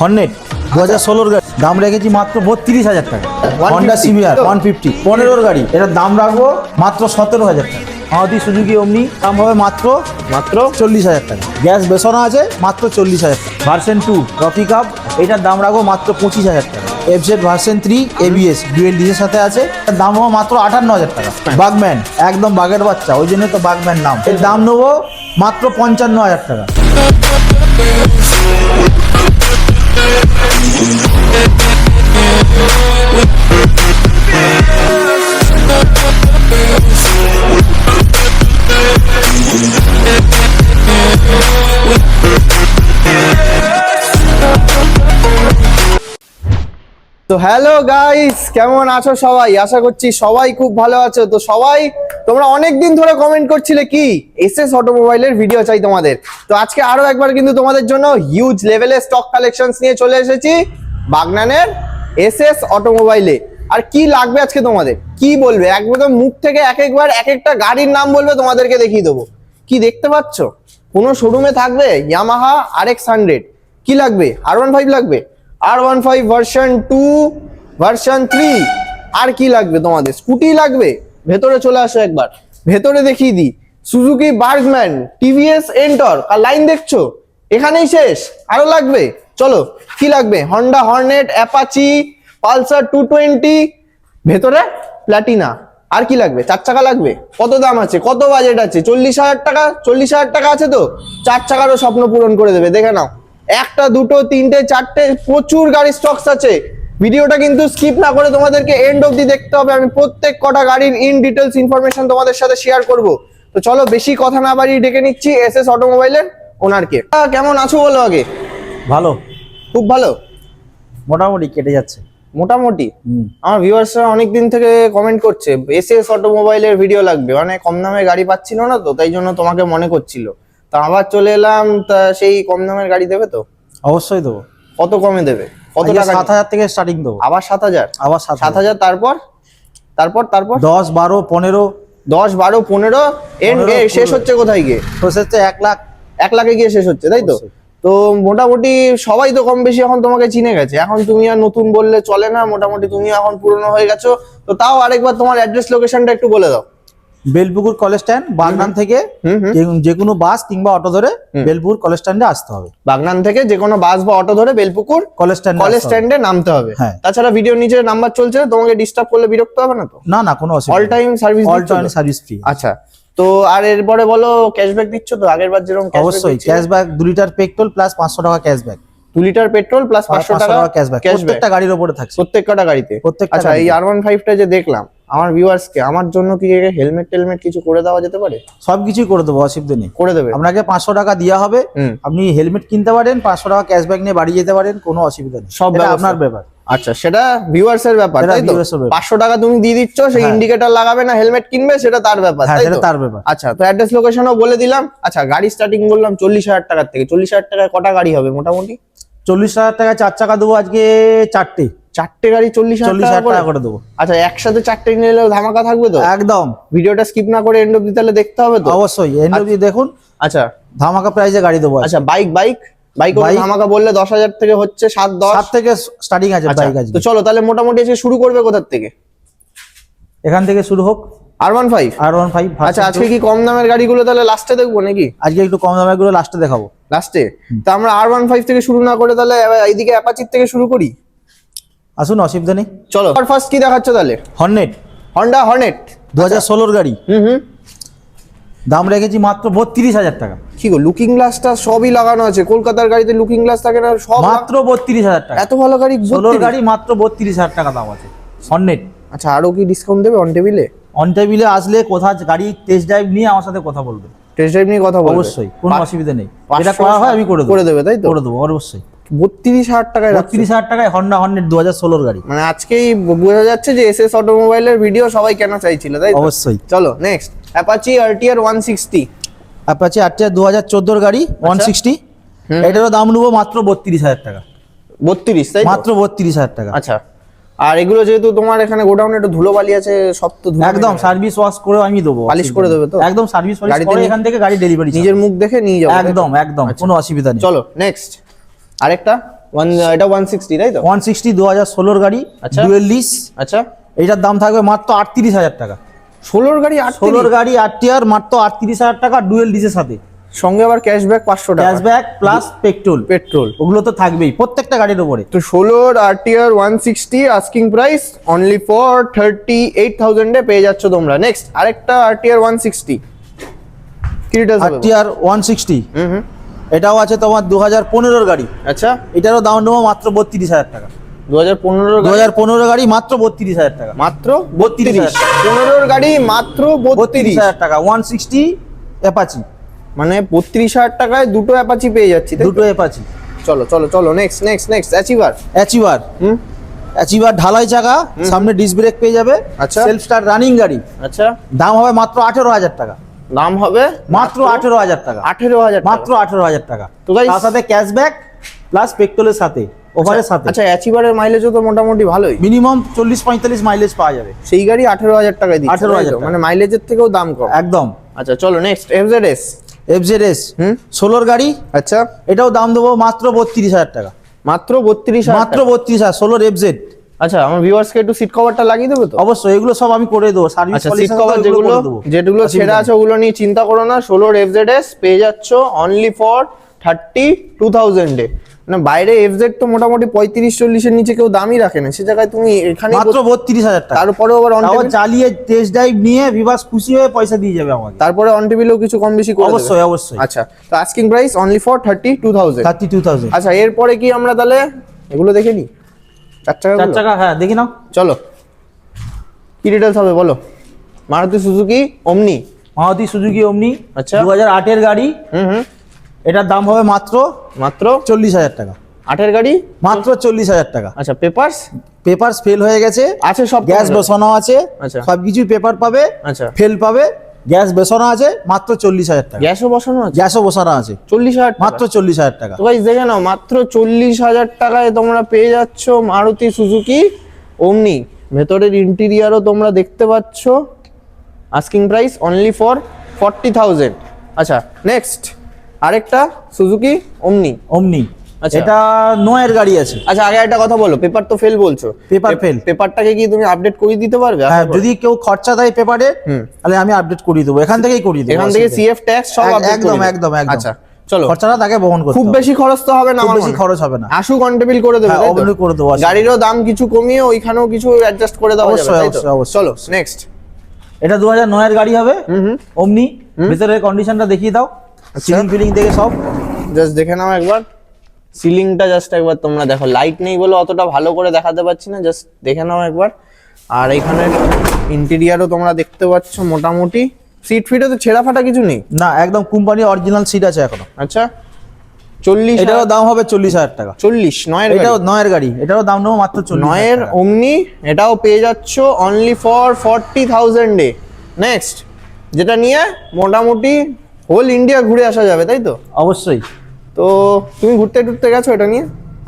Hornet দু হাজার ষোলোর গাড়ি। দাম রেখেছি মাত্র বত্রিশ হাজার টাকা। হন্ডা সিভিআর ওয়ান ফিফটি পনেরোর গাড়ি। এটার দাম রাখব মাত্র সতেরো হাজার টাকা। মারুতি সুজুকি অমনি দাম হবে মাত্র মাত্র? চল্লিশ হাজার টাকা। গ্যাস বেসনা আছে মাত্র চল্লিশ হাজার টাকা। ভার্সন টু ট্রফি কাপ এটার দাম রাখব মাত্র পঁচিশ হাজার টাকা। FZ version three ABS dual ডিজের সাথে আছে এর দাম নেব মাত্র আটান্ন হাজার টাকা। বাগম্যান একদম বাগের বাচ্চা ওই জন্য তো বাগম্যান নাম। এর দাম নেব মাত্র পঞ্চান্ন হাজার টাকা। Yeah. তো হ্যালো গাইস, কেমন আছো সবাই? আশা করছি সবাই খুব ভালো আছো। তো সবাই, তোমরা অনেক দিন ধরে কমেন্ট করছিলে কি? এসএস অটোমোবাইলের ভিডিও চাই তোমাদের। তো আজকে আরও একবার কিন্তু তোমাদের জন্য হিউজ লেভেলের স্টক কালেকশনস নিয়ে চলে এসেছি বাগনানের এসএস অটোমোবাইলে আর কি লাগবে আজকে তোমাদের? কি বলবে? একদম মুখ থেকে এক একবার এক একটা গাড়ির নাম বলবে, তোমাদেরকে দেখিয়ে দেবো। কি দেখতে পাচ্ছ? কোনো শোরুমে থাকবে ইয়ামাহা আর এক্স হান্ড্রেড কি লাগবে? আর ওয়ান ফাইভ লাগবে? R one five version two version three আর কি লাগবে তোমাদের? স্কুটি লাগবে? ভেতরে চলে আসো একবার। ভেতরে দেখিয়ে দিই। সুজুকি বার্গম্যান টিভিএস এন্টর আর লাইন দেখছ? এখানেই শেষ। আরও লাগবে? চলো, কি লাগবে? Honda Hornet Apache Pulsar two twenty ভেতরে প্ল্যাটিনা আর কি লাগবে? চার চাকা লাগবে? কত দাম আছে? কত বাজেট আছে? চল্লিশ হাজার টাকা? চল্লিশ হাজার টাকা আছে তো? চার চাকারও স্বপ্ন পূরণ করে দেবে। দেখে নাও। একটা দুটো তিনটে চারটে প্রচুর গাড়ির স্টকস আছে। ভিডিওটা কিন্তু স্কিপ না করে তোমাদেরকে এন্ড অবধি দেখতে হবে। আমি প্রত্যেক কটা গাড়ির ইন ডিটেলস ইনফরমেশন তোমাদের সাথে শেয়ার করব। তো চলো বেশি কথা না বাড়িয়ে ডেকে নিচ্ছি এস এস অটোমোবাইলের ওনারকে কেমন আছো বলো আগে? ভালো। খুব ভালো? মোটামুটি কেটে যাচ্ছে। মোটামুটি? আমার ভিউয়ার্সরা অনেক দিন থেকে কমেন্ট করছে এসএস অটোমোবাইলের ভিডিও লাগবে। মানে কম দামে গাড়ি পাচ্ছিল না তো তাই জন্য তোমাকে মনে করছিল। তা আবার চলে এলাম তা সেই কম দামের গাড়ি দেবে তো? অবশ্যই দেবো। কত কমে দেবে? কত টাকা সাত হাজার থেকে স্টার্টিং দেবো। আবার সাত হাজার? আবার সাত হাজার। তারপর? তারপর তারপর? দশ বারো পনেরো। দশ বারো পনেরো এন্ড শেষ হচ্ছে কোথায় গিয়ে? তো হচ্ছে এক লাখ। এক লাখে গিয়ে শেষ হচ্ছে তাই তো? তো মোটামুটি সবাই তো কম বেশি এখন তোমাকে চিনে গেছে। এখন তুমি আর নতুন বললে চলে না মোটামুটি তুমি এখন পুরনো হয়ে গেছো। তো তাও আরেকবার তোমার অ্যাড্রেস লোকেশনটা একটু বলে দাও। বেলপুকুর কলেজ স্ট্যান্ড বাগনান থেকে যে- কোনো বাস কিংবা অটো ধরে বেলপুকুর কলেজ স্ট্যান্ডে আসতে হবে। বাগনান থেকে যে কোনো বাস বা অটো ধরে বেলপুকুর কলেজ স্ট্যান্ড কলেজ স্ট্যান্ডে নামতে হবে। হ্যাঁ। তাছাড়া ভিডিও নিচে নাম্বার চলছে তোমাকে ডিস্টার্ব করলে বিরক্ত হবে না তো? না না কোনো all time service all time service free আচ্ছা। তো আর এরপরে বলো ক্যাশব্যাক দিচ্ছ তো? আগের বার যেরকম অবশ্যই ক্যাশব্যাক দু লিটার পেট্রোল প্লাস পাঁচশো টাকা ক্যাশব্যাক দু লিটার পেট্রোল প্লাস পাঁচশো টাকা ক্যাশব্যাক প্রত্যেকটা গাড়ির উপরে থাকছে। প্রত্যেক কটা গাড়িতে? প্রত্যেকটা আচ্ছা এই আর ওয়ান ফাইভটা যে দেখলাম আমার ভিউয়ার্সকে আমার জন্য কি হেলমেট টেলমেট কিছু করে দেওয়া যেতে পারে? সবকিছুই করে দেবো অসুবিধা নেই। করে দেবে। আপনাকে পাঁচশো টাকা দেওয়া হবে। আপনি হেলমেট কিনতে পারেন পাঁচশো টাকা ক্যাশব্যাক নিয়ে বাড়ি যেতে পারেন কোনো অসুবিধা নেই। সব আপনার ব্যাপার। আচ্ছা সেটা ভিউয়ার্স এর ব্যাপার তাই তো। পাঁচশো টাকা তুমি দিয়ে দিচ্ছ সেই হ্যাঁ। ইন্ডিকেটর লাগাবে না হেলমেট কিনবে সেটা তার ব্যাপার হ্যাঁ তাই তো? তার ব্যাপার। আচ্ছা তো অ্যাড্রেস লোকেশনও বলে দিলাম। আচ্ছা গাড়ি স্টার্টিং বললাম চল্লিশ হাজার টাকার থেকে। চল্লিশ হাজার টাকায় কটা গাড়ি হবে মোটামুটি? চল্লিশ হাজার টাকা চার চাকা দেবো আজকে চারটে। চারটে গাড়ি চল্লিশ চল্লিশ টাকা হাজার করে? টাকা করে দেবো। আচ্ছা একসাথে চারটে নিলে ধামাকা থাকবে তো? একদম। ভিডিওটা স্কিপ না করে এন্ড অব্দি তাহলে দেখতে হবে তো? অবশ্যই এন্ড অব্দি দেখুন। আচ্ছা। ধামাকা প্রাইজে গাড়ি দেবো আচ্ছা বাইক বাইক বাইক Bike? ধামাকা বললে দশ হাজার থেকে হচ্ছে সাত দশ? সাত থেকে স্টার্টিং আছে আচ্ছা বাইক আজকে। তো চলো তাহলে মোটামুটি আজকে শুরু করবে কোথার থেকে? এখান থেকে শুরু হোক। R one five R one five আচ্ছা আজকে কি কম দামের গাড়িগুলো তাহলে লাস্টে দেখব নাকি? আজকে একটু কম দামেরগুলো লাস্টে দেখাবো। লাস্টে তা আমরা আর ওয়ান ফাইভ থেকে শুরু না করে তাহলে এইদিকে অ্যাপাচির থেকে শুরু করি? আসুন অসুবিধা নেই চলো। ফার্স্ট কি দেখাচ্ছ তাহলে? হর্নেট হন্ডা হর্নেট দু হাজার ষোলোর গাড়ি। হুম হুম। দাম রেখেছি মাত্র বত্রিশ হাজার টাকা। কি গো লুকিং গ্লাসটা সবই লাগানো আছে। কলকাতার গাড়িতে লুকিং গ্লাস থাকে না সব মাত্র বত্রিশ হাজার টাকা। এত ভালো গাড়ি ষোলোর গাড়ি মাত্র বত্রিশ হাজার টাকা দাম আছে। হর্নেট আচ্ছা আরও কি ডিসকাউন্ট দেবে অন টেবিলে অন টেবিলে আসলে কোথা গাড়ি টেস্ট ড্রাইভ নিয়ে আমার সাথে কথা বলবে। টেস্ট ড্রাইভ নিয়ে কথা বলবে? অবশ্যই কোনো অসুবিধা নেই। এটা করা হয় আমি করে দেবো। করে দেবে তাই তো? করে দেবো অবশ্যই। বত্রিশ হাজার টাকায় বত্রিশ হাজার টাকায় হন্ডা হর্নেট দু হাজার ষোলোর গাড়ি। মানে আজকেই বোঝা যাচ্ছে যে এস এস অটোমোবাইলের ভিডিও সবাই কেন চাইছিল তাই অবশ্যই। চলো next Apache RTR one sixty Apache আটটা দু হাজার চোদ্দোর গাড়ি ওয়ান সিক্সটি এটারও দাম নেব মাত্র বত্রিশ হাজার টাকা। বত্রিশ তাই মাত্র বত্রিশ হাজার টাকা। আচ্ছা। আর এগুলো যেহেতু তোমার এখানে গোডাউনে একটু ধুলো বালি আছে সব তো একদম সার্ভিস ওয়াশ করে আমি দেবো। পালিশ করে দেবে তো? একদম সার্ভিস ওয়াশ করে এখান থেকে গাড়ি ডেলিভারি নিজের মুখ দেখে নিয়ে যাব একদম একদম কোনো অসুবিধা নেই। চলো নেক্সট আরেকটা? ওয়ান এটা ওয়ান সিক্সটি তাই তো? ওয়ান সিক্সটি দু হাজার ষোলোর গাড়ি আচ্ছা। ডুয়েল লিস আচ্ছা। এইটার দাম থাকবে মাত্র আটত্রিশ হাজার টাকা। ষোলোর গাড়ি ষোলোর গাড়ি আট টিয়ার মাত্র আটত্রিশ হাজার টাকা ডুয়েল ডিসের সাথে। সঙ্গে আবার ক্যাশব্যাক পাঁচশো টাকা। ক্যাশব্যাক প্লাস পেট্রোল পেট্রোল ওগুলো তো থাকবেই প্রত্যেকটা গাড়ির উপরে। তো ষোলোর RTR one sixty asking price only for thirty eight থাউজেন্ডে পেয়ে যাচ্ছ তোমরা। নেক্সট আরেকটা RTR one sixty RTR one sixty হুম হুম। এটাও আছে তোমার দু হাজার পনেরোর গাড়ি। আচ্ছা। এটারও দাম নেব মাত্র বত্রিশ হাজার টাকা। দু হাজার পনেরো দু হাজার পনেরো গাড়ি মাত্র বত্রিশ হাজার টাকা। মাত্র? বত্রিশ। পনেরোর গাড়ি মাত্র বত্রিশ। হাজার টাকা ওয়ান সিক্সটি অ্যাপাচি। মানে বত্রিশ হাজার টাকায় দুটো অ্যাপাচি পেয়ে যাচ্ছি দুটো অ্যাপাচি। চলো চলো চলো next next next Achiever Achiever হুম? অ্যাচিভার ঢালাই চাকা সামনে ডিস ব্রেক পেয়ে যাবে। আচ্ছা। সেলফ রানিং গাড়ি। আচ্ছা। দাম হবে মাত্র আঠেরো হাজার টাকা। দাম হবে? মাত্র আঠেরো হাজার টাকা। আঠেরো হাজার মাত্র আঠেরো হাজার টাকা। তো তার সাথে ক্যাশব্যাক প্লাস পেট্রোলের সাথে ওভারের সাথে। আচ্ছা অ্যাচিভারের মাইলেজও তো মোটামুটি ভালোই। মিনিমাম চল্লিশ পঁয়তাল্লিশ মাইলেজ পাওয়া যাবে। সেই গাড়ি আঠেরো হাজার টাকায় দিচ্ছে 18,000 তাই তো? টাকা। মানে মাইলেজের থেকেও দাম কম। একদম। আচ্ছা চলো next FZ S FZ S হুম? ষোলোর গাড়ি। আচ্ছা। এটাও দাম দেবো মাত্র বত্রিশ হাজার টাকা। মাত্র বত্রিশ মাত্র বত্রিশ হাজার ষোলোর এফজেড আচ্ছা আমার ভিউয়ার্সকে একটু সিট কভারটা লাগিয়ে দেবো তো? অবশ্যই এগুলো সব আমি করে দেবো সার্ভিস আচ্ছা সিট কভার যেগুলো যেগুলো ছেড়ে আছে ওগুলো নিয়ে চিন্তা করো না ষোলোর এস পেয়ে যাচ্ছ অনলি ফর থার্টি টু থাউজেন্ডে মানে বাইরে এফজেড তো মোটামুটি পঁয়ত্রিশ চল্লিশের নিচে কেউ দামই রাখে না সে জায়গায় তুমি এখানে মাত্র বত্রিশ হাজার টাকা। তারপরেও আবার তাও চালিয়ে টেস্ট ড্রাইভ নিয়ে বিভাস খুশি হয়ে পয়সা দিয়ে যাবে আমাকে। তারপরে অন টেবিলেও কিছু কম বেশি করে অবশ্যই অবশ্যই। আচ্ছা তো asking price only for thirty two thousand thirty two thousand আচ্ছা এরপরে কি আমরা তাহলে এগুলো দেখে নিই? চার চাকা চার চাকা হ্যাঁ দেখি নাও। চলো। কি ডিটেলস হবে বলো? মারুতি সুজুকি ওমনি মারুতি সুজুকি অমনি। আচ্ছা। দু হাজার আটের গাড়ি। হুম হুম। এটার দাম হবে মাত্র মাত্র? চল্লিশ হাজার টাকা। আটের গাড়ি? মাত্র চল্লিশ হাজার টাকা। আচ্ছা পেপারস পেপারস ফেল হয়ে গেছে। আছে সব গ্যাস? বসানো আছে। আচ্ছা। সবকিছু পেপার পাবে। আচ্ছা। ফেল পাবে। গ্যাস বসানো আছে মাত্র চল্লিশ হাজার টাকা। গ্যাসও বসানো আছে? গ্যাসও বসানো আছে। চল্লিশ হাজার মাত্র চল্লিশ হাজার টাকা। তো গাইজ দেখে নাও মাত্র চল্লিশ হাজার টাকায় তোমরা পেয়ে যাচ্ছ মারুতি সুজুকি অমনি ভেতরের ইন্টেরিয়ারও তোমরা দেখতে পাচ্ছ। Asking price only for forty thousand আচ্ছা নেক্সট আরেকটা সুজুকি অমনি অমনি। এটা নয়ের গাড়ি আছে। আচ্ছা আগে একটা কথা বলো পেপার তো ফেল বলছো। Paper fail। পেপারটাকে কি তুমি আপডেট করিয়ে দিতে পারবে? হ্যাঁ যদি কেউ খরচা দেয় পেপারে তাহলে আমি আপডেট করিয়ে দেবো। এখান থেকেই করিয়ে দেবো। এখান থেকে। সিএফ ট্যাক্স সব একদম একদম একদম। আচ্ছা চলো। খরচাটা তাকে বহন করতে খুব বেশি খরচ তো হবে না খুব বেশি খরচ হবে না। আসু কন্টেবিল করে দেবে হ্যাঁ? অবশ্যই করে দেবো, গাড়িরও দাম কিছু কমিয়ে ওইখানেও কিছু অ্যাডজাস্ট করে দেওয়া যাবে অবশ্যই, অবশ্যই, চলো নেক্সট এটা দু হাজার নয়ের গাড়ি হবে। হুম হুম। অমনি। ভেতরের কন্ডিশনটা দেখিয়ে দাও। সিলিং ফিলিং দেখে সব। জাস্ট দেখে নাও একবার। সিলিংটা জাস্ট একবার তোমরা দেখো। লাইট নেই বলে অতটা ভালো করে দেখাতে পাচ্ছি না জাস্ট দেখে নাও একবার। আর এখানের ইন্টেরিয়ারও তোমরা দেখতে পাচ্ছ মোটামুটি। সিট ফিটও তো ছেঁড়া ফাটা কিছু নেই? না একদম কোম্পানি অরিজিনাল সিট আছে এখনও। আচ্ছা চল্লিশ এটারও দাম হবে চল্লিশ হাজার টাকা। চল্লিশ নয়ের এটাও নয়ের গাড়ি এটারও দাম নেব মাত্র নয়ের অমনি এটাও পেয়ে যাচ্ছ অনলি ফর ফর্টি থাউজেন্ডে নেক্সট যেটা নিয়ে মোটামুটি হোল ইন্ডিয়া ঘুরে আসা যাবে তাই তো? অবশ্যই। তো তুমি ঘুরতে টুরতে গেছো এটা নিয়ে?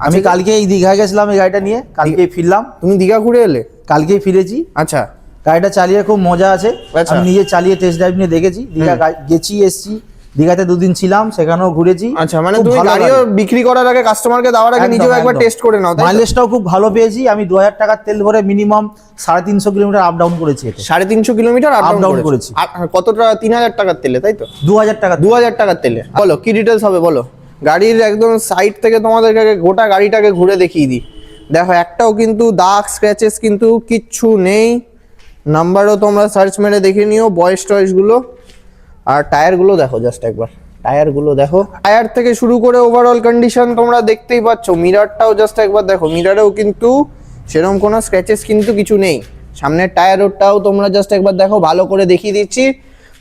আমি কালকে এই দীঘায় গেছিলাম এই গাড়িটা নিয়ে কালকেই ফিরলাম। তুমি দীঘা ঘুরে এলে? কালকেই ফিরেছি। আচ্ছা। গাড়িটা চালিয়ে খুব মজা আছে। আচ্ছা। আমি নিজে চালিয়ে টেস্ট ড্রাইভ নিয়ে দেখেছি। দীঘা গেছি এসছি। দীঘাতে দুদিন ছিলাম সেখানেও ঘুরেছি। আচ্ছা মানে তুমি গাড়িও বিক্রি করার আগে কাস্টমারকে দেওয়ার আগে নিজেও একবার টেস্ট করে নাও মাইলেজটাও খুব ভালো পেয়েছি। আমি দু হাজার টাকার তেল ভরে মিনিমাম সাড়ে তিনশো কিলোমিটার আপ ডাউন করেছি সাড়ে তিনশো কিলোমিটার আপ ডাউন করেছি। করেছি। কতটা? তিন হাজার টাকার তেলে তাই তো? দু হাজার টাকা দু হাজার টাকার তেলে। বলো কি ডিটেলস হবে বলো। গাড়ির একদম সাইড থেকে তোমাদেরকে গোটা গাড়িটাকে ঘুরে দেখিয়ে দিই। দেখো, একটাও কিন্তু দাগ স্ক্র্যাচেস কিন্তু কিচ্ছু নেই। নাম্বারও তোমরা সার্চ মেরে দেখে নিও বয়েস টয়েসগুলো আর টায়ারগুলো দেখো জাস্ট একবার। টায়ারগুলো দেখো। টায়ার থেকে শুরু করে ওভারঅল কন্ডিশন তোমরা দেখতেই পাচ্ছ। মিরারটাও জাস্ট একবার দেখো। মিরারেও কিন্তু সেরকম কোনো স্ক্র্যাচেস কিন্তু কিছু নেই। সামনের টায়ারটাও তোমরা জাস্ট একবার দেখো। ভালো করে দেখিয়ে দিচ্ছি।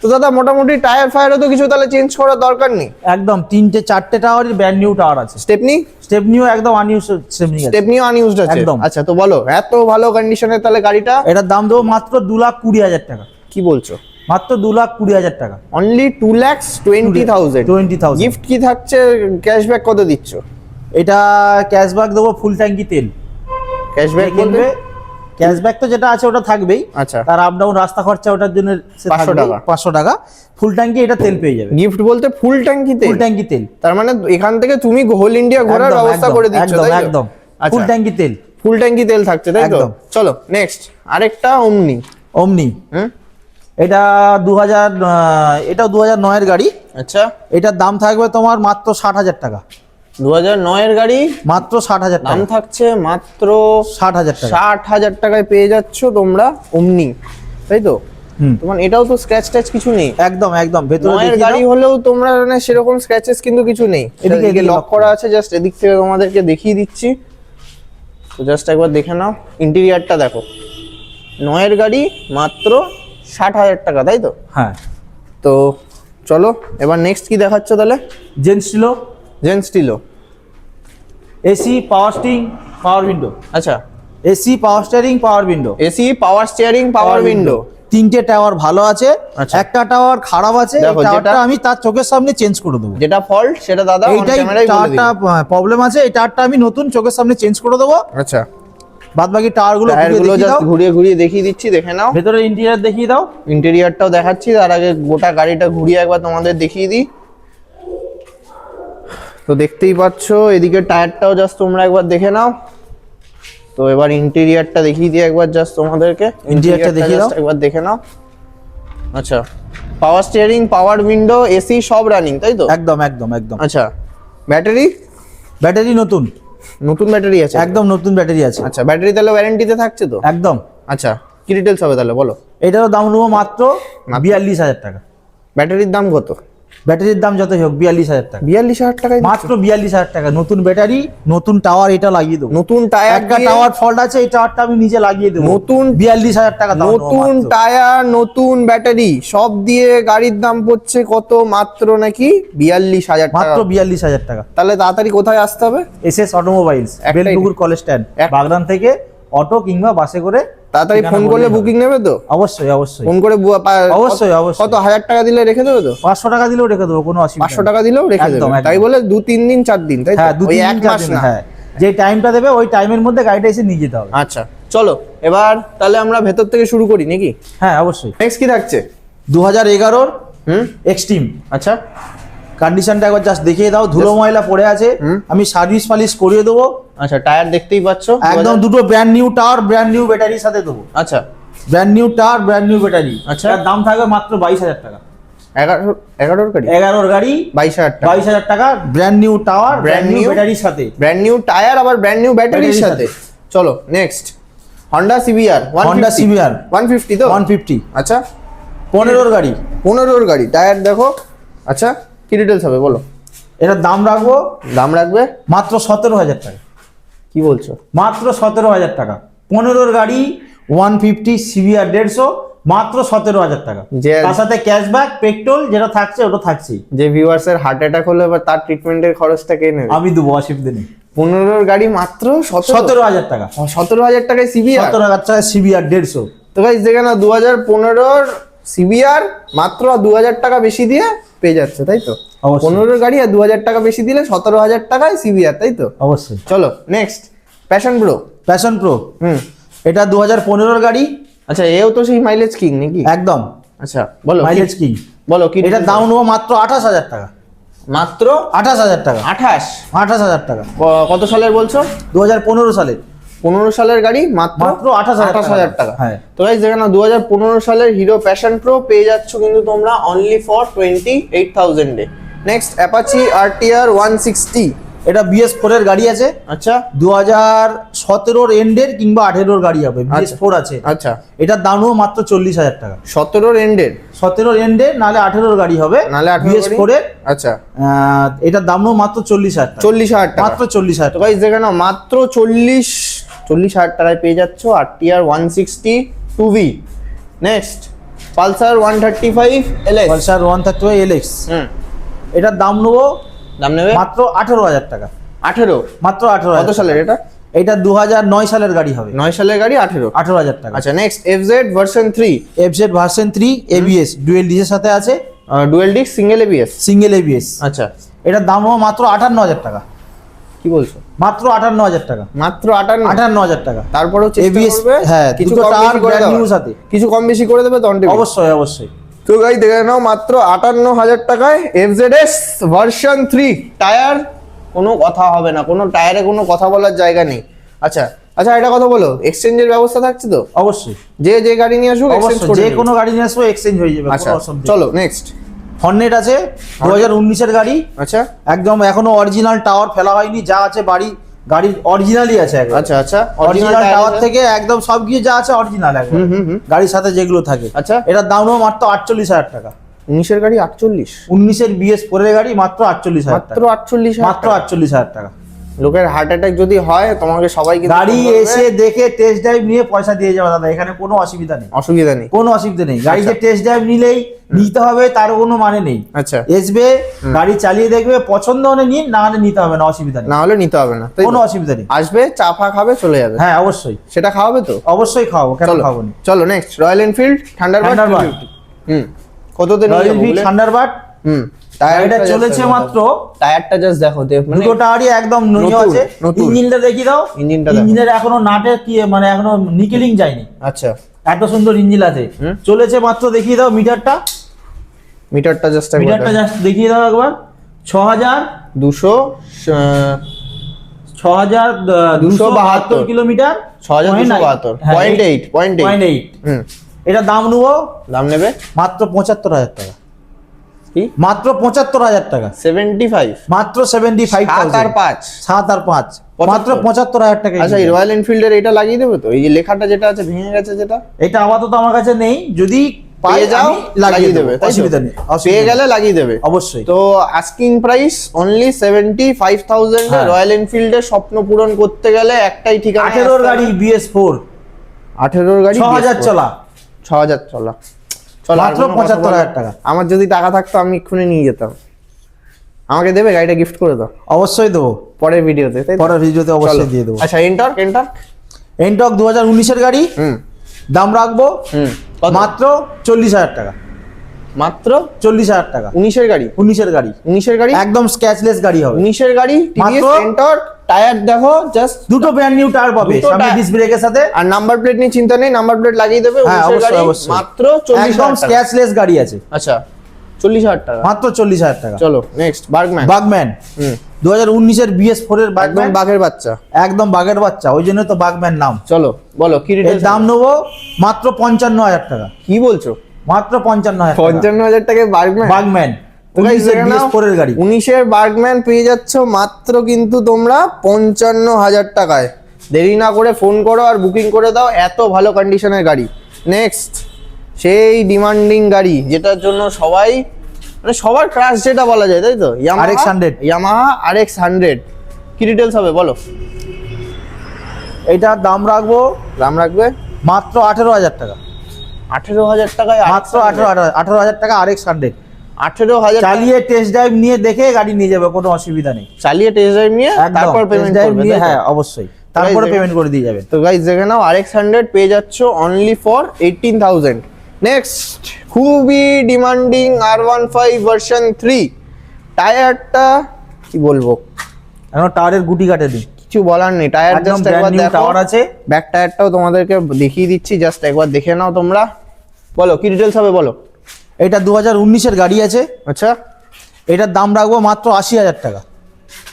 তো দাদা মোটামুটি টায়ার ফায়ারও তো কিছু তাহলে চেঞ্জ করার দরকার নেই? একদম তিনটে চারটে টাওয়ারই ব্র্যান্ড নিউ টাওয়ার আছে। স্টেপনি স্টেপ নিউ একদম আনইউজ স্টেপনি স্টেপনিও আনইউজড আছে? একদম। আচ্ছা তো বলো এত ভালো কন্ডিশনের তাহলে গাড়িটা? এটার দাম দেবো মাত্র দু লাখ কুড়ি হাজার টাকা। কি বলছো? মাত্র দু লাখ কুড়ি হাজার টাকা। Only two lakhs twenty thousand twenty thousand gift কি থাকছে ক্যাশব্যাক কত দিচ্ছ? এটা ক্যাশব্যাক দেবো ফুল ট্যাঙ্কি তেল। ক্যাশব্যাক কিনবে ক্যাশব্যাক তো যেটা আছে ওটা থাকবেই। আচ্ছা। তার আপ ডাউন রাস্তা খরচা ওটার জন্য পাঁচশো টাকা। 500 টাকা। ফুল ট্যাঙ্কি এটা তেল পেয়ে যাবে। গিফট বলতে ফুল ট্যাঙ্কি তেল। ফুল ট্যাঙ্কি তেল। তার মানে এখান থেকে তুমি হোল ইন্ডিয়া ঘোরার ব্যবস্থা করে দিচ্ছ একদম একদম। আচ্ছা। ফুল ট্যাঙ্কি তেল। ফুল ট্যাঙ্কি তেল থাকছে তাই তো? একদম। চলো নেক্সট আরেকটা অমনি অমনি হুম? এটা দু হাজার এটাও দু হাজার নয়ের গাড়ি। আচ্ছা। এটার দাম থাকবে তোমার মাত্র ষাট হাজার টাকা। দু হাজার নয়ের গাড়ি মাত্র ষাট হাজার দাম থাকছে মাত্র ষাট হাজার টাকা। ষাট হাজার টাকায় পেয়ে যাচ্ছ তোমরা অমনি। তাই তো? তোমার এটাও তো স্ক্র্যাচ ট্যাচ কিছু নেই। একদম একদম। ভেতরে নয়ের দেখিয়ে গাড়ি হলেও তোমরা মানে সেরকম স্ক্র্যাচেস কিন্তু কিছু নেই। এদিকে লক করা আছে জাস্ট এদিক থেকে তোমাদেরকে দেখিয়ে দিচ্ছি। তো জাস্ট একবার দেখে নাও। ইন্টেরিয়ারটা দেখো। নয়ের গাড়ি মাত্র ষাট হাজার টাকা তাই তো? হ্যাঁ। তো চলো এবার নেক্সট কি দেখাচ্ছ তাহলে? জেন্টস ছিল Zen Estilo AC power steering power window আচ্ছা। AC power steering power window AC power steering power window তিনটে টাওয়ার ভালো আছে আচ্ছা। একটা টাওয়ার খারাপ আছে টাওয়ারটা আমি তার চোখের সামনে চেঞ্জ করে দেবো। যেটা ফল্ট সেটা দাদা এইটাই টাওয়ারটা প্রবলেম আছে এই টাওয়ারটা আমি নতুন চোখের সামনে চেঞ্জ করে দেবো। আচ্ছা। বাদ বাকি টাওয়ারগুলো ঘুরিয়ে ঘুরিয়ে দেখিয়ে দিচ্ছি দেখে নাও। ভেতরে ইন্টেরিয়ার দেখিয়ে দাও। ইন্টেরিয়ারটাও দেখাচ্ছি তার আগে গোটা গাড়িটা ঘুরিয়ে একবার তোমাদের দেখিয়ে দিই। তো দেখতেই পাচ্ছ এদিকে টায়ারটাও জাস্ট তোমরা একবার দেখে নাও। তো এবার ইন্টেরিয়ারটা দেখিয়ে দিই একবার জাস্ট তোমাদেরকে। Interior-টা দেখিয়ে দাও। একবার দেখে নাও। আচ্ছা power steering power window AC সব রানিং তাই তো? একদম একদম একদম। আচ্ছা ব্যাটারি ব্যাটারি নতুন। নতুন ব্যাটারি আছে? একদম নতুন ব্যাটারি আছে। আচ্ছা ব্যাটারি তাহলে ওয়ারেন্টিতে থাকছে তো? একদম। আচ্ছা কি ডিটেলস হবে তাহলে বলো? এটারও দাম নেব মাত্র বিয়াল্লিশ হাজার টাকা। ব্যাটারির দাম কত? ব্যাটারির দাম যতই হোক বিয়াল্লিশ হাজার টাকা। বিয়াল্লিশ হাজার টাকা মাত্র বিয়াল্লিশ হাজার টাকা। নতুন ব্যাটারি নতুন টাওয়ার এটা লাগিয়ে দেবো। নতুন টায়ার একটা টাওয়ার ফল্ট আছে এই টাওয়ারটা আমি নিজে লাগিয়ে দেবো। নতুন- বিয়াল্লিশ হাজার টাকা নতুন টায়ার নতুন ব্যাটারি সব দিয়ে গাড়ির দাম পড়ছে কত মাত্র নাকি বিয়াল্লিশ হাজার মাত্র বিয়াল্লিশ হাজার টাকা। তাহলে তাড়াতাড়ি কোথায় আসতে হবে? S S automobiles Belpukur college stand Bagdan থেকে অটো কিংবা বাসে করে তাড়াতাড়ি ফোন করলে বুকিং নেবে তো? অবশ্যই অবশ্যই। ফোন করে অবশ্যই, অবশ্যই। কত হাজার টাকা দিলে রেখে দেবে তো? পাঁচশো টাকা দিলেও রেখে দেবো কোনো অসুবিধা পাঁচশো টাকা দিলেও রেখে দেবে। তাই বলে দু তিন দিন চার দিন তাই? হ্যাঁ দু এক মাস না। হ্যাঁ। যে টাইমটা দেবে ওই টাইমের মধ্যে গাড়িটা এসে নিয়ে যেতে হবে। আচ্ছা চলো এবার তাহলে আমরা ভেতর থেকে শুরু করি নাকি? হ্যাঁ অবশ্যই। নেক্সট কি থাকছে? দু হাজার এগারোর হুম? এক্সট্রিম আচ্ছা। কন্ডিশনটা একবার জাস্ট দেখিয়ে দাও। ধুলো ময়লা পড়ে আছে। আমি সার্ভিস ফালিশ করিয়ে দেবো। আচ্ছা টায়ার দেখতেই পাচ্ছ। একদম দুটো brand new tyre brand new ব্যাটারির সাথে দেবো। আচ্ছা। Brand new tyre brand new battery আচ্ছা। দাম থাকবে মাত্র বাইশ হাজার টাকা। এগারো এগারোর গাড়ি? এগারোর গাড়ি বাইশ হাজার টাকা। বাইশ হাজার টাকা brand new tyre brand new ব্যাটারির সাথে। ব্র্যান্ড নিউ টায়ার আবার ব্র্যান্ড নিউ ব্যাটারির সাথে। চলো next Honda CBR Honda CBR one fifty তো? ওয়ান ফিফটি আচ্ছা। পনেরোর গাড়ি। পনেরোর গাড়ি। টায়ার দেখো। আচ্ছা। কি ডিটেলস হবে বলো। এটার দাম রাখব। দাম রাখবে? মাত্র সতেরো হাজার টাকা। কি বলছো? মাত্র সতেরো হাজার টাকা। পনেরোর গাড়ি ওয়ান ফিফটি সিভিআর দেড়শো মাত্র সতেরো হাজার টাকা। যে- তার সাথে ক্যাশব্যাক পেট্রোল যেটা থাকছে ওটা থাকছেই। যে ভিউয়ার্স এর হার্ট অ্যাটাক হলো এবার তার ট্রিটমেন্টের খরচটা কে নেবে? আমি দেবো অসুবিধা নেই। পনেরোর গাড়ি মাত্র সতেরো। হাজার টাকা। সতেরো হাজার টাকায় সিবিআর সতেরো হাজার টাকা সিভিআর দেড়শো। তো ভাই দেখে না দু হাজার পনেরোর সিবিআর মাত্র দু হাজার টাকা বেশি দিয়ে পেয়ে যাচ্ছে তাই তো। পনেরোর গাড়ি আর দু হাজার টাকা বেশি দিলে সতেরো হাজার টাকায় সিবিআর তাই তো? অবশ্যই। চলো next Passion Pro Passion Pro হুম। এটা দু হাজার পনেরোর গাড়ি। আচ্ছা এও তো সেই মাইলেজ কিং নাকি? একদম। আচ্ছা বলো মাইলেজ কি- বলো কি এটা দাম নেব মাত্র আঠাশ হাজার টাকা। মাত্র আঠাশ হাজার টাকা। আঠাশ? আঠাশ হাজার টাকা। কত সালের বলছো? দু হাজার পনেরো সালে পনেরো সালের গাড়ি মাত্র 28,000 আঠাশ হাজার টাকা। হ্যাঁ। তো গাইজ দেখে না দু হাজার পনেরো সালের হিরো প্যাশন প্রো পেয়ে যাচ্ছ কিন্তু তোমরা only for twenty eight থাউজেন্ডে next Apache RTR one sixty এটা বিএস ফোর এর গাড়ি আছে। আচ্ছা। দু হাজার সতেরোর এন্ডের কিংবা আঠেরোর গাড়ি হবে। বিএস আচ্ছা। ফোর আছে। আচ্ছা। এটার দাম নেব মাত্র চল্লিশ হাজার টাকা। সতেরোর এন্ডের সতেরোর এন্ডের নাহলে আঠেরোর গাড়ি হবে। নাহলে আঠারো বিএস ফোর এর। আচ্ছা। এটার দাম নেব মাত্র চল্লিশ হাজার চল্লিশ হাজার টাকা। মাত্র চল্লিশ হাজার তো টাকা। নাও মাত্র চল্লিশ চল্লিশ হাজার টাকায় পেয়ে যাচ্ছ RTR one sixty two V next Pulsar one thirty five L S Pulsar one thirty five LX হুম। এটার দাম নেব দাম নেবে? মাত্র আঠেরো হাজার টাকা। আঠেরো? মাত্র আঠেরো কত সালের এটা? এটা দু হাজার নয় সালের গাড়ি হবে। নয় সালের গাড়ি আঠেরো। আঠেরো হাজার টাকা। আচ্ছা next F Z version three FZ version three ABS dual ডিসের সাথে আছে। Dual disc single ABS single ABS আচ্ছা। এটার দাম নেব মাত্র আটান্ন হাজার টাকা। কি বলছো? মাত্র আটান্ন হাজার টাকা। মাত্র আটান্ন? আটান্ন হাজার টাকা। তারপরেও করবে হ্যাঁ, কিছু বেশি করে brand সাথে। কিছু কম বেশি করে দেবে তন্টে অবশ্যই অবশ্যই। তো গাই দেখে নাও মাত্র আটান্ন হাজার টাকায় এফজেডএস ভার্সন থ্রি টায়ার কোনো কথা হবে না কোনো টায়ারে কোনো কথা বলার জায়গা নেই। আচ্ছা আচ্ছা এটা কথা বলো এক্সচেঞ্জের ব্যবস্থা থাকছে তো? অবশ্যই। যে যে গাড়ি নিয়ে আসুক এক্সচেঞ্জ যে কোনো গাড়ি নিয়ে আসব এক্সচেঞ্জ হয়ে যাবে আচ্ছা চলো নেক্সট হর্নেট আছে দু হাজার উনিশের গাড়ি। আচ্ছা। একদম এখনও অরিজিনাল টাওয়ার ফেলা হয়নি যা আছে বাড়ি গাড়ির অরিজিনালই আছে আচ্ছা আচ্ছা। অরিজিনাল টাওয়ার থেকে একদম সব গিয়ে যা আছে অরিজিনাল একদম। গাড়ির সাথে যেগুলো থাকে। আচ্ছা। এটার দামও মাত্র আটচল্লিশ হাজার টাকা। উনিশের গাড়ি আটচল্লিশ? উনিশের বিএস ফোরের গাড়ি মাত্র আটচল্লিশ হাজার মাত্র আটচল্লিশ মাত্র আটচল্লিশ হাজার টাকা। লোকের হার্ট অ্যাটাক যদি হয় তোমাকে সবাই গাড়ি এসে দেখে টেস্ট ড্রাইভ নিয়ে পয়সা দিয়ে যাবে দাদা এখানে কোনো অসুবিধা নেই। অসুবিধা নেই। কোনো অসুবিধা নেই। গাড়িতে। টেস্ট ড্রাইভ নিলেই নিতে হবে তার কোনো মানে নেই। আচ্ছা। এসবে গাড়ি চালিয়ে দেখবে পছন্দ হলে নিন না হলে নিতে হবে না অসুবিধা নেই। না হলে নিতে হবে না কোনো অসুবিধা নেই। আসবে চা ফা খাবে চলে যাবে। হ্যাঁ অবশ্যই। সেটা খাওয়াবে তো? অবশ্যই খাওয়াবো কেন খাব না? চলো নেক্সট রয়্যাল এনফিল্ড থান্ডারবার্ড হুম। কততে নিয়ে রয়্যাল এনফিল্ড থান্ডারবার্ড হুম। গাড়িটা চলেছে মাত্র টায়ারটা জাস্ট দেখো মানে দুটো টায়ারই একদম নতুন, আছে ইঞ্জিনটা দেখিয়ে দাও। ইঞ্জিনটা দেখো। ইঞ্জিনের এখনও নাটে কি মানে এখনও নিকেলিং যায়নি। আচ্ছা। এত সুন্দর ইঞ্জিন আছে। চলেছে মাত্র দেখিয়ে দাও মিটারটা মিটারটা জাস্ট মিটারটা জাস্ট দেখিয়ে দাও একবার। ছ হাজার দুশো ছ হাজার দুশো বাহাত্তর। 272 কিলোমিটার 6272 হ্যাঁ, Point eight, point eight। Point eight হুম। এটা দাম নেব দাম নেবে? মাত্র পঁচাত্তর হাজার টাকা। মাত্র পঁচাত্তর হাজার টাকা। Seventy five. মাত্র সেভেন্টি ফাইভ সাত আর পাঁচ। সাত আর পাঁচ। মাত্র পঁচাত্তর হাজার টাকা আচ্ছা এই রয়্যাল এনফিল্ডের এটা লাগিয়ে দেবে তো? এই যে লেখাটা যেটা আছে ভেঙে গেছে যেটা? এটা আপাতত আমার কাছে নেই। যদি পেয়ে যাও লাগিয়ে দেবে। অসুবিধা নেই পেয়ে গেলে লাগিয়ে দেবে। অবশ্যই। তো asking price only seventy five thousand. Royal এনফিল্ডের স্বপ্ন পূরণ করতে গেলে একটাই ঠিকানা আঠেরোর গাড়ি বিএস ফোর আঠেরোর গাড়ি ছ হাজার চলা। ছ হাজার চলা। মাত্র 75,000 বলো? টাকা। আমার যদি টাকা থাকতো আমি এক্ষুনি নিয়ে যেতাম। আমাকে দেবে? গাড়িটা গিফট করে দাও। অবশ্যই দেবো। পরের ভিডিওতে পরের ভিডিওতে। অবশ্যই দিয়ে দেবো। আচ্ছা এন্টার্ক এন্টার্ক এনটক দু হাজার উনিশের গাড়ি। হুম। দাম রাখব। হুম। মাত্র চল্লিশ হাজার টাকা। মাত্র? চল্লিশ হাজার টাকা। উনিশের গাড়ি? উনিশের গাড়ি। উনিশের গাড়ি? একদম স্ক্যাচলেস গাড়ি হবে। উনিশের গাড়ি? মাত্র? এন্টার্ক টায়ার দেখো জাস্ট দুটো ব্র্যান্ড নিউ টায়ার পাবে সামনে ব্রেকের সাথে। আর নাম্বার প্লেট নিয়ে চিন্তা নেই নাম্বার প্লেট লাগিয়ে দেবে হ্যাঁ অবশ্যই অবশ্যই। মাত্র চল্লিশ একদম হাজার গাড়ি আছে। আচ্ছা টাকা। মাত্র চল্লিশ হাজার টাকা। চলো নেক্সট বার্গম্যান বাগম্যান হুম। দু হাজার উনিশের বিএস ফোর এর একদম বাঘের বাচ্চা। একদম বাগের বাচ্চা ওই জন্য তো বাগম্যান নাম। চলো বলো কি এর দাম নেব মাত্র পঞ্চান্ন হাজার টাকা। কি বলছো? মাত্র পঞ্চান্ন হাজার টাকা। পঞ্চান্ন হাজার টাকায় বার্গম্যান বাগম্যান গাড়ি। উনিশের বার্গম্যান পেয়ে যাচ্ছ মাত্র কিন্তু তোমরা পঞ্চান্ন হাজার টাকায়। দেরি না করে ফোন করো আর বুকিং করে দাও এত ভালো কন্ডিশনের গাড়ি। নেক্সট সেই ডিমান্ডিং গাড়ি যেটার জন্য সবাই মানে সবার ক্রাশ যেটা বলা যায় তাই তো? RX 100 Yamaha R X hundred কি ডিটেলস হবে বলো? এটার দাম রাখব দাম রাখবে? মাত্র আঠেরো হাজার টাকা। আঠেরো হাজার টাকায় মাত্র আঠেরো আঠেরো হাজার টাকা আর এক্স হান্ড্রেড আঠেরো হাজার চালিয়ে টেস্ট ড্রাইভ নিয়ে দেখে গাড়ি নিয়ে যাবে কোনো অসুবিধা নেই। চালিয়ে টেস্ট ড্রাইভ নিয়ে তারপর পেমেন্ট ড্রাইভ করবে নিয়ে হ্যাঁ অবশ্যই। তারপরে পেমেন্ট করে দিয়ে যাবে। তো গাইজ দেখে নাও আর এক্স হান্ড্রেড পেয়ে যাচ্ছ only for eighteen thousand next খুবই demanding R one five version three টায়ারটা কি বলব? এখন টাওয়ারের গুটি কাটেনি কিছু বলার নেই টায়ার জাস্ট একবার দেখো। টাওয়ার আছে। ব্যাক টায়ারটাও তোমাদেরকে দেখিয়ে দিচ্ছি জাস্ট একবার দেখে নাও তোমরা। বলো কি ডিটেলস হবে বলো? এটা দু হাজার উনিশের গাড়ি আছে আচ্ছা। এটার দাম রাখব মাত্র আশি হাজার টাকা।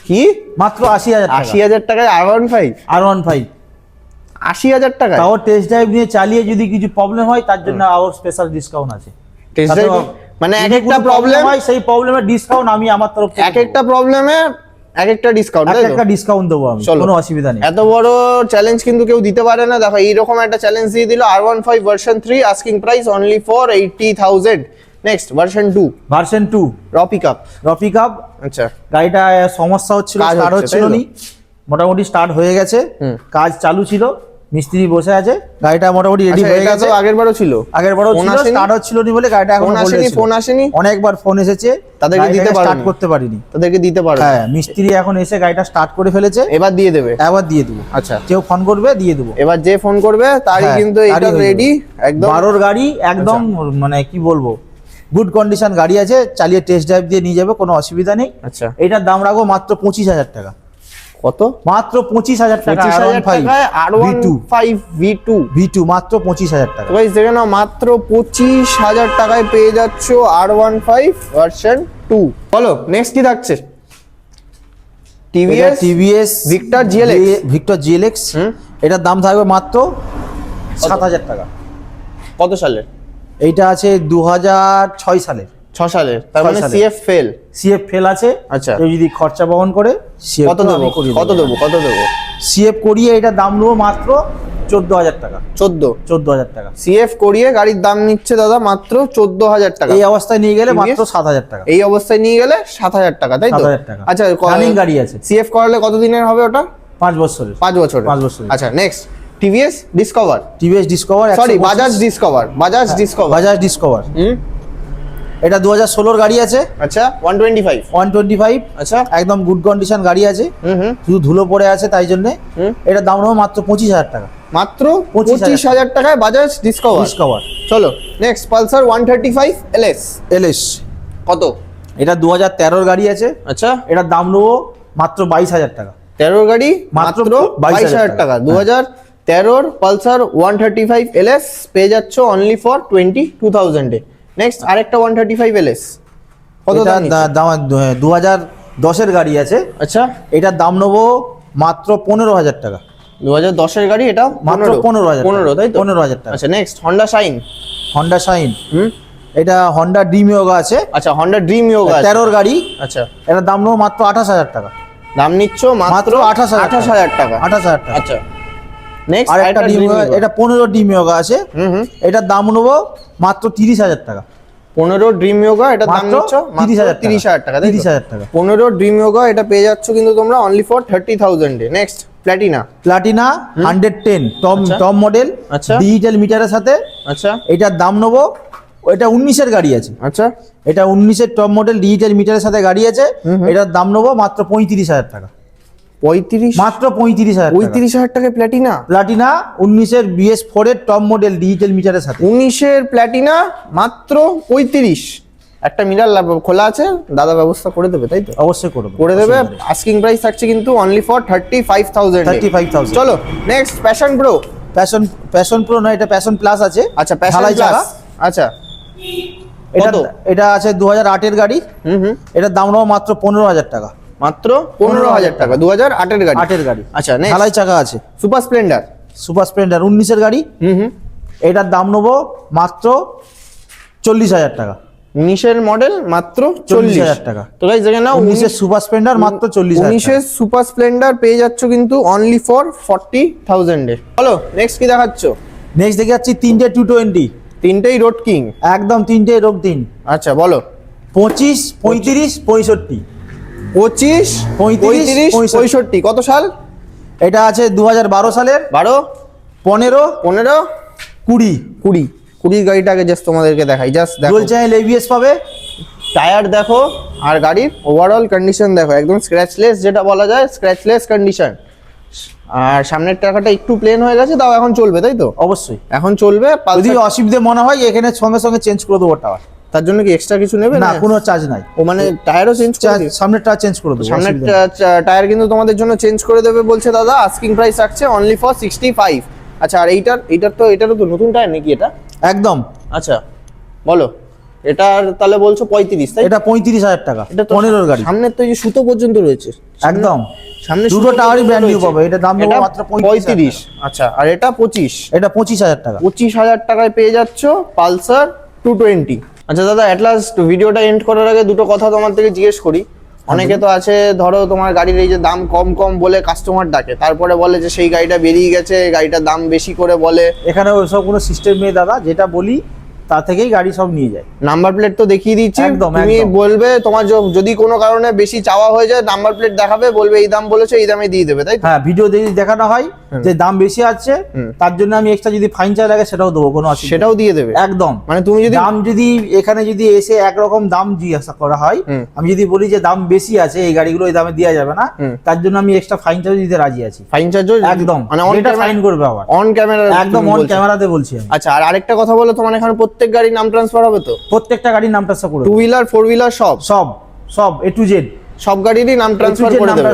কি? মাত্র আশি হাজার আশি হাজার টাকায় R one five R one five আশি হাজার টাকা তাও টেস্ট ড্রাইভ নিয়ে চালিয়ে যদি কিছু প্রবলেম হয় তার জন্য আবার স্পেশাল ডিসকাউন্ট আছে। টেস্ট ড্রাইভ মানে এক একটা প্রবলেম হয় সেই প্রবলেমের ডিসকাউন্ট আমি আমার তরফ থেকে এক একটা প্রবলেমে এক একটা ডিসকাউন্ট এক একটা ডিসকাউন্ট দেবো আমি কোনো অসুবিধা নেই। এত বড় চ্যালেঞ্জ কিন্তু কেউ দিতে পারে না। দেখো এইরকম একটা চ্যালেঞ্জ দিয়ে দিল আর one five version three asking price only for eighty thousand next version two version two রপি কাপ রপি কাপ আচ্ছা। গাড়িটা সমস্যা হচ্ছিল স্টার্ট হচ্ছে, হচ্ছিল নি। মোটামুটি স্টার্ট হয়ে গেছে। কাজ চালু ছিল। মিস্ত্রি বসে আছে গাড়িটা মোটামুটি রেডি আচ্ছা, হয়ে গেছে। আগের বারও ছিল। আগের বারও ছিল স্টার্ট হচ্ছিল নি বলে গাড়িটা এখন ফোন আসেনি ফোন আসেনি? অনেকবার ফোন এসেছে তাদেরকে দিতে স্টার্ট করতে পারিনি। তাদেরকে দিতে পারো। হ্যাঁ মিস্ত্রি এখন এসে গাড়িটা স্টার্ট করে ফেলেছে। এবার দিয়ে দেবে। এবার দিয়ে দেবো। আচ্ছা। কেউ ফোন করবে দিয়ে দেবো। এবার যে ফোন করবে তারই হ্যাঁ, কিন্তু এটা রেডি একদম। বারোর গাড়ি একদম মানে কি বলব গুড কন্ডিশন গাড়ি আছে চালিয়ে টেস্ট ড্রাইভ দিয়ে নিয়ে যাবে কোনো অসুবিধা নেই। আচ্ছা। এটার দাম রাখব মাত্র পঁচিশ হাজার টাকা। কত? মাত্র পঁচিশ হাজার টাকা পঁচিশ হাজার টাকায় আর one two five V two V two মাত্র পঁচিশ হাজার টাকা। দেখে নাও মাত্র পঁচিশ হাজার টাকায় পেয়ে যাচ্ছ আর ওয়ান ফাইভ ভার্সন টু বলো নেক্সট কি থাকছে? TVS TVS Victor GLX Victor GLX. এটার দাম থাকবে মাত্র সাত হাজার টাকা। কত সালের? এইটা আছে দু হাজার ছয় সালের। ছ সালের তার মানে সিএফ ফেল সিএফ ফেল আছে। আচ্ছা। কেউ যদি খরচা বহন করে কত দেবো? কত দেবো? কত দেবো? সিএফ করিয়ে এটার দাম নেব মাত্র চোদ্দ হাজার টাকা। চোদ্দ? চোদ্দ হাজার টাকা। সিএফ করিয়ে গাড়ির দাম নিচ্ছে দাদা মাত্র চোদ্দ হাজার টাকা। এই অবস্থায় নিয়ে গেলে মাত্র সাত হাজার টাকা। এই অবস্থায় নিয়ে গেলে সাত হাজার টাকা তাই তো? 7,000 টাকা। আচ্ছা Running গাড়ি আছে। সিএফ করালে কত দিনের হবে ওটা? পাঁচ বছরের। পাঁচ বছর পাঁচ বছরের। আচ্ছা next TVS Discover TVS Discover sorry Bajaj Discover Bajaj Discover Bajaj Discover হুম? এটা দু হাজার ষোলোর গাড়ি আছে। আচ্ছা one twenty five one twenty five আচ্ছা। একদম গুড কন্ডিশন গাড়ি আছে। হুম হুম। শুধু ধুলো পড়ে আছে তাই জন্যে। এটার দাম নেব মাত্র পঁচিশ হাজার টাকা। মাত্র 25,000 পঁচিশ হাজার টাকায় বাজাজ ডিসকভার ডিসকভার চলো next Pulsar one thirty five LS LS কত? এটা দু হাজার তেরোর গাড়ি আছে। আচ্ছা। এটার দাম নেব মাত্র বাইশ হাজার টাকা। তেরোর গাড়ি মাত্র বাইশ হাজার টাকা। টাকা। দু হাজার তেরোর Pulsar one thirty five LS পেয়ে যাচ্ছ অনলি ফর টোয়েন্টি টু থাউজেন্ডে নেক্সট আরেকটা ওয়ান থার্টি ফাইভ এলএস কত দাম দাম দু হাজার দশের গাড়ি আছে। আচ্ছা। এটার দাম নেব মাত্র পনেরো হাজার টাকা। দু হাজার দশের গাড়ি এটা মাত্র পনেরো। হাজার পনেরো তাই তো? পনেরো হাজার টাকা। আচ্ছা next Honda Shine Honda Shine হুম? এটা হন্ডা ডিম ইয়োগা আছে। আচ্ছা হন্ডা ড্রিম ইয়োগা তেরোর গাড়ি। আচ্ছা। এটার দাম নেব মাত্র আঠাশ হাজার টাকা। দাম নিচ্ছ মাত্র মাত্র আঠাশ হাজার আঠাশ হাজার টাকা। আঠাশ হাজার টাকা। আচ্ছা। নেক্সট আর একটা ডিম এটা পনেরো ডিম ইয়োগা আছে। হুম হুম। এটার দাম নেব মাত্র তিরিশ হাজার টাকা। পনেরো ড্রিম ইয়োগা এটা দাম নিচ্ছ? তিরিশ হাজার তিরিশ হাজার টাকা তিরিশ হাজার টাকা। পনেরো ড্রিম ইয়োগা এটা পেয়ে যাচ্ছ কিন্তু তোমরা only for thirty থাউজেন্ডে next Platina hundred ten top আচ্ছা। টপ মডেল আচ্ছা। ডিজিটাল মিটারের সাথে। আচ্ছা। এটার দাম নেব এটা উনিশের গাড়ি আছে। আচ্ছা। এটা উনিশের টপ মডেল ডিজিটাল মিটারের সাথে গাড়ি আছে। এটার দাম নেব মাত্র পঁয়ত্রিশ হাজার টাকা। পঁয়ত্রিশ মাত্র পঁয়ত্রিশ হাজার পঁয়ত্রিশ হাজার টাকায় প্ল্যাটিনা প্লাটিনা উনিশের বিএস ফোর এর টপ মডেল ডিজিটাল মিটারের সাথে। উনিশের প্ল্যাটিনা মাত্র পঁয়ত্রিশ। একটা মিটার খোলা আছে দাদা ব্যবস্থা করে দেবে তাই তো? অবশ্যই করব করে দেবে আস্কিং প্রাইস থাকছে কিন্তু only for thirty five thousand 35,000 চলো next Passion Pro Passion Passion Pro নয় এটা প্যাশন প্লাস আছে। আচ্ছা প্যাশন প্লাস আচ্ছা। এটা? এটা আছে দু হাজার আটের গাড়ি। হুম হুম। এটার দাম মাত্র পনেরো হাজার টাকা। মাত্র পনেরো হাজার টাকা দু হাজার আটের গাড়ি আটের গাড়ি। আচ্ছা ঢালাই চাকা আছে। সুপার স্প্লেন্ডার সুপার স্প্লেন্ডার উনিশের গাড়ি। হুম হুম। এটার দাম নেব মাত্র চল্লিশ হাজার টাকা। উনিশের মডেল মাত্র চল্লিশ 40,000 টাকা। তো গাইজ দেখে নাও উনিশের সুপার স্প্লেন্ডার মাত্র চল্লিশ হাজার উনিশের সুপার স্প্লেন্ডার পেয়ে যাচ্ছ কিন্তু অনলি ফর ফর্টি থাউজেন্ডে বলো নেক্সট কি দেখাচ্ছ? নেক্সট দেখে যাচ্ছি তিনটে টু টোয়েন্টি তিনটেই রোড কিং একদম তিনটে রোগ দিন আচ্ছা বলো। পঁচিশ পঁয়ত্রিশ পঁয়ষট্টি। পঁচিশ পঁয়ত্রিশ, পঁয়ষট্টি। কত সাল? এটা আছে দু হাজার বারো সালের। বারো। পনেরো পনেরো। কুড়ি। কুড়ি। কুড়ির গাড়িটা আগে জাস্ট তোমাদেরকে দেখাই জাস্ট দেখো। ডুয়েল চ্যানেল এবিএস পাবে। টায়ার দেখো আর গাড়ির ওভারঅল কন্ডিশন দেখো একদম স্ক্র্যাচলেস যেটা বলা যায় স্ক্র্যাচলেস কন্ডিশন আর সামনের টাকাটা একটু প্লেন হয়ে গেছে তাও এখন চলবে তাই তো? অবশ্যই। এখন চলবে যদি অসুবিধে মনে হয় এখানে সঙ্গে সঙ্গে চেঞ্জ করে দেবো টাওয়ার তার জন্য কি এক্সট্রা কিছু নেবে? না কোনো চার্জ নাই। ও মানে টায়ারও চেঞ্জ করে? সামনের টায়ার চেঞ্জ করে দেবো সামনের টায়ার কিন্তু তোমাদের জন্য চেঞ্জ করে দেবে বলছে দাদা। আস্কিং প্রাইস রাখছে অনলি ফর সিক্সটি ফাইভ আচ্ছা আর এইটার এইটার তো এটারও তো নতুন টায়ার নাকি এটা? একদম। আচ্ছা বলো। এটার তাহলে বলছো পঁয়ত্রিশ তাই এটা পঁয়ত্রিশ হাজার টাকা এটা পনেরোর গাড়ি। সামনের তো এই যে সুতো পর্যন্ত রয়েছে। একদম। সামনে দুটো টাওয়ারই ব্র্যান্ড নিউ পাবে এটা দাম দেবো মাত্র পঁয়ত্রিশ আচ্ছা আর এটা পঁচিশ। এটা পঁচিশ হাজার টাকা। পঁচিশ হাজার টাকায় পেয়ে যাচ্ছ পালসার টু টোয়েন্টি আচ্ছা দাদা অ্যাট লাস্ট ভিডিওটা এন্ড করার আগে দুটো কথা তোমার থেকে জিজ্ঞেস করি। অনেকে তো আছে, ধরো তোমার গাড়ির এই যে দাম কম কম বলে কাস্টমার ডাকে, তারপরে বলে যে সেই গাড়িটা বেরিয়ে গেছে, গাড়িটার দাম বেশি করে বলে। এখানে ওইসব কোনো সিস্টেম নেই দাদা, যেটা বলি তা থেকেই গাড়ি সব নিয়ে যায়। নাম্বার প্লেট তো দেখিয়ে দিচ্ছি। তুমি বলবে তোমার যদি কোনো কারণে বেশি চাওয়া হয়ে যায় নাম্বার প্লেট দেখাবে বলবে এই দাম বলেছ এই দামে দিয়ে দেবে তাই হ্যাঁ ভিডিও যদি দেখানো হয় যে দাম বেশি আছে তার জন্য আমি এক্সট্রা যদি ফাইন চার্জ লাগে সেটাও দেবো কোনো সেটাও দিয়ে দেবে। একদম। মানে তুমি যদি দাম যদি এখানে যদি এসে একরকম দাম জিজ্ঞাসা করা হয় আমি যদি বলি যে দাম বেশি আছে এই গাড়িগুলো এই দামে দেওয়া যাবে না তার জন্য আমি এক্সট্রা ফাইন চার্জ দিতে রাজি আছি। ফাইন চার্জও একদম। মানে অন এটা ফাইন করবে আবার। অন ক্যামেরা একদম অন ক্যামেরাতে বলছি। আচ্ছা আর আরেকটা কথা বলো তোমার এখানে প্রত্যেক গাড়ির নাম ট্রান্সফার হবে তো? প্রত্যেকটা গাড়ির নামটা করে টু হুইলার ফোর হুইলার সব? সব সব এ টু জেড সব গাড়িরই নাম ট্রান্সফার করে নাম দেবে।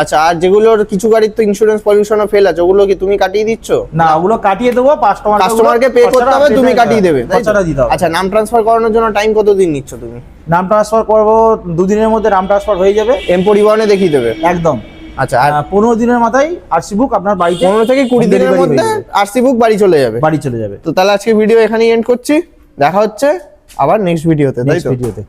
আচ্ছা আর যেগুলোর কিছু গাড়ির তো ইন্স্যুরেন্স পলিউশনও ফেল আছে ওগুলো কি তুমি কাটিয়ে দিচ্ছ? না ওগুলো কাটিয়ে দেবো কাস্টমার কাস্টমারকে পে করতে হবে তুমি কাটিয়ে দেবে তাই দিতে হবে। আচ্ছা নাম ট্রান্সফার করানোর জন্য টাইম কত দিন নিচ্ছ তুমি? নাম ট্রান্সফার করব দুদিনের মধ্যে নাম ট্রান্সফার হয়ে যাবে। এম পরিবহনে দেখিয়ে দেবে। একদম। আচ্ছা আর পনেরো দিনের মাথায় আরসি বুক আপনার বাড়িতে পনেরো থেকে কুড়ি দিনের মধ্যে আরসি বুক বাড়ি চলে যাবে। বাড়ি চলে যাবে। তো তাহলে আজকে ভিডিও এখানেই এন্ড করছি। দেখা হচ্ছে আবার নেক্সট ভিডিওতে তাই নেক্সট ভিডিওতে